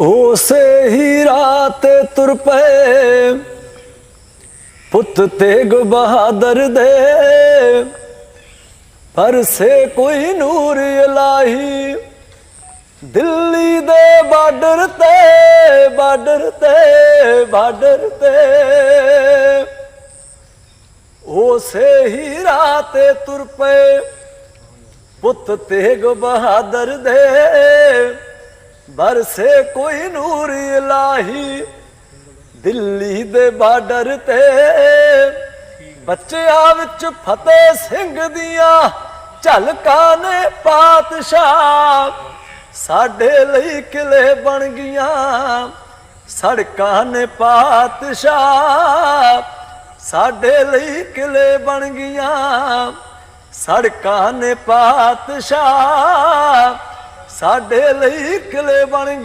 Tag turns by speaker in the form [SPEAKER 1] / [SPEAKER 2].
[SPEAKER 1] ਉਸੇ ਹੀ ਰਾਤ ਤੁਰ ਪਏ। ਪੁੱਤ ਤੇਗ ਬਹਾਦਰ ਦੇ। ਪਰ ਸੇ ਕੋਈ ਨੂਰ ਇਲਾਹੀ। ਦਿੱਲੀ ਦੇ ਬਾਰਡਰ ਤੇ ਬਾਰਡਰ ਤੇ ਬਾਰਡਰ ਤੇ। ਉਸੇ ਹੀ ਰਾਤ ਤੁਰ ਪਏ। ਪੁੱਤ ਤੇਗ ਬਹਾਦਰ ਦੇ। ਬਰਸੇ ਕੋਈ ਨੂਰ ਇਲਾਹੀ, ਦਿੱਲੀ ਦੇ ਬਾਰਡਰ ਤੇ। ਬੱਚਿਆਂ ਵਿੱਚ ਫਤਿਹ ਸਿੰਘ ਦੀਆਂ ਝਲਕਾਂ ਨੇ ਪਾਤਸ਼ਾਹ। ਸਾਡੇ ਲਈ ਕਿਲੇ ਬਣ ਗਈਆਂ, ਸੜਕਾਂ ਨੇ ਪਾਤਸ਼ਾਹ। ਸਾਡੇ ਲਈ ਕਿਲੇ ਬਣ ਗਈਆਂ, ਸੜਕਾਂ ਨੇ ਪਾਤਸ਼ਾਹ। ਸਾਡੇ ਲਈ ਕਿਲੇ ਬਣ ਗਈ।